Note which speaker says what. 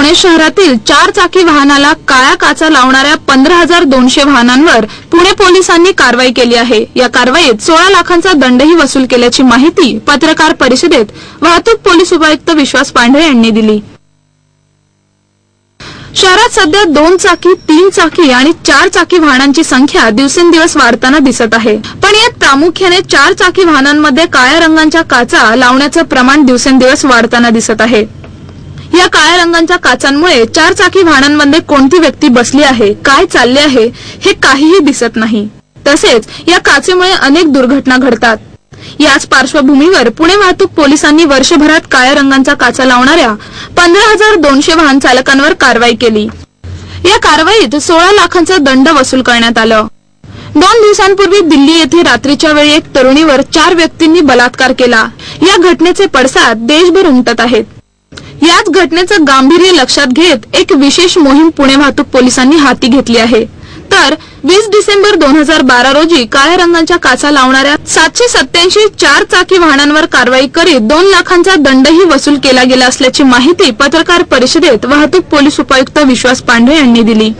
Speaker 1: पुणे शहरातील चार चाकी वाहनाला काळ्या काचा लावणाऱ्या पंधरा हजार दोनशे वाहनांवर पुणे पोलिसांनी कारवाई केली आहे. या कारवाईत सोळा लाखांचा दंडही वसूल केल्याची माहिती पत्रकार परिषदेत वाहतूक पोलीस उपायुक्त विश्वास पांढरे यांनी दिली. शहरात सध्या दोन चाकी तीन चाकी आणि चार चाकी वाहनांची संख्या दिवसेंदिवस वाढताना दिसत आहे. पण यात प्रामुख्याने चार चाकी वाहनांमध्ये काळ्या रंगांच्या काचा लावण्याचं प्रमाण दिवसेंदिवस वाढताना दिसत आहे. या काळ्या रंगांच्या काचांमुळे चार चाकी वाहनांमध्ये कोणती व्यक्ती बसली आहे काय चालले आहे हे काहीही दिसत नाही. तसेच या काचेमुळे अनेक दुर्घटना घडतात. याच पार्श्वभूमीवर पुणे वाहतूक पोलिसांनी वर्षभरात काळ्या रंगांचा काचा लावणाऱ्या पंधरा हजार दोनशे वाहन चालकांवर कारवाई केली. या कारवाईत सोळा लाखांचा दंड वसूल करण्यात आलं. दोन दिवसांपूर्वी दिल्ली येथे रात्रीच्या वेळी एक तरुणीवर चार व्यक्तींनी बलात्कार केला. या घटनेचे पडसाद देशभर उमटत आहेत. याच घटनेचं गांभीर्य लक्षात घेत एक विशेष मोहीम पुणे वाहतूक पोलिसांनी हाती घेतली आहे. तर वीस डिसेंबर दोन हजार बारा रोजी काळ्या रंगाच्या काचा लावणाऱ्या सातशे सत्याऐंशी चार चाकी वाहनांवर कारवाई करीत दोन लाखांचा दंडही वसूल केला गेला असल्याची माहिती पत्रकार परिषदेत वाहतूक पोलीस उपायुक्त विश्वास पांढरे यांनी दिली.